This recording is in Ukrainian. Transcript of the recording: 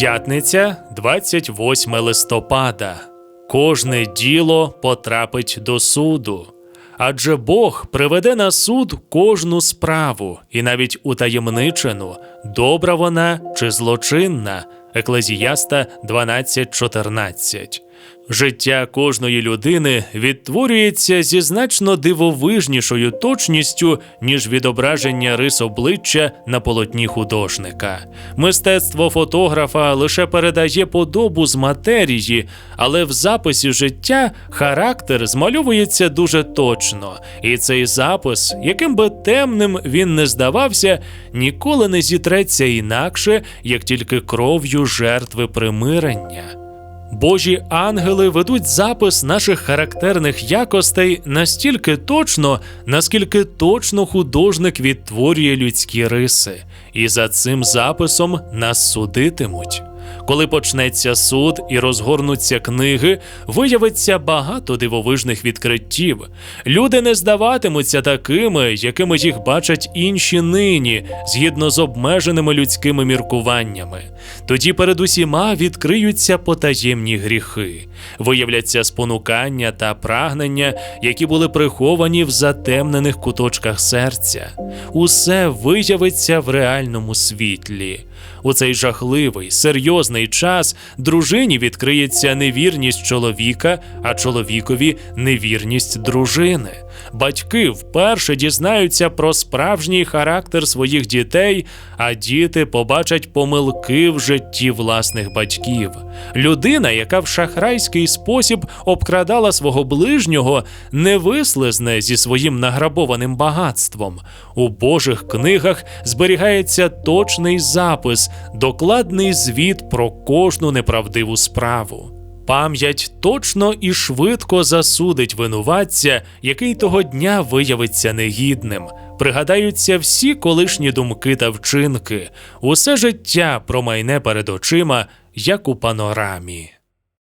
П'ятниця, 28 листопада. Кожне діло потрапить до суду. Адже Бог приведе на суд кожну справу, і навіть утаємничену, добра вона чи злочинна. Еклезіаста 12.14. Життя кожної людини відтворюється зі значно дивовижнішою точністю, ніж відображення рис обличчя на полотні художника. Мистецтво фотографа лише передає подобу з матерії, але в записі життя характер змальовується дуже точно, і цей запис, яким би темним він не здавався, ніколи не зітреться інакше, як тільки кров'ю жертви примирення. Божі ангели ведуть запис наших характерних якостей настільки точно, наскільки точно художник відтворює людські риси, і за цим записом нас судитимуть. Коли почнеться суд і розгорнуться книги, виявиться багато дивовижних відкриттів. Люди не здаватимуться такими, якими їх бачать інші нині, згідно з обмеженими людськими міркуваннями. Тоді перед усіма відкриються потаємні гріхи, виявляться спонукання та прагнення, які були приховані в затемнених куточках серця. Усе виявиться в реальному світлі. У цей жахливий, серйозний час дружині відкриється невірність чоловіка, а чоловікові невірність дружини. Батьки вперше дізнаються про справжній характер своїх дітей, а діти побачать помилки в житті власних батьків. Людина, яка в шахрайський спосіб обкрадала свого ближнього, не вислизне зі своїм награбованим багатством. У Божих книгах зберігається точний запис, докладний звіт про кожну неправдиву справу. Пам'ять точно і швидко засудить винуватця, який того дня виявиться негідним. Пригадаються всі колишні думки та вчинки, усе життя промайне перед очима, як у панорамі.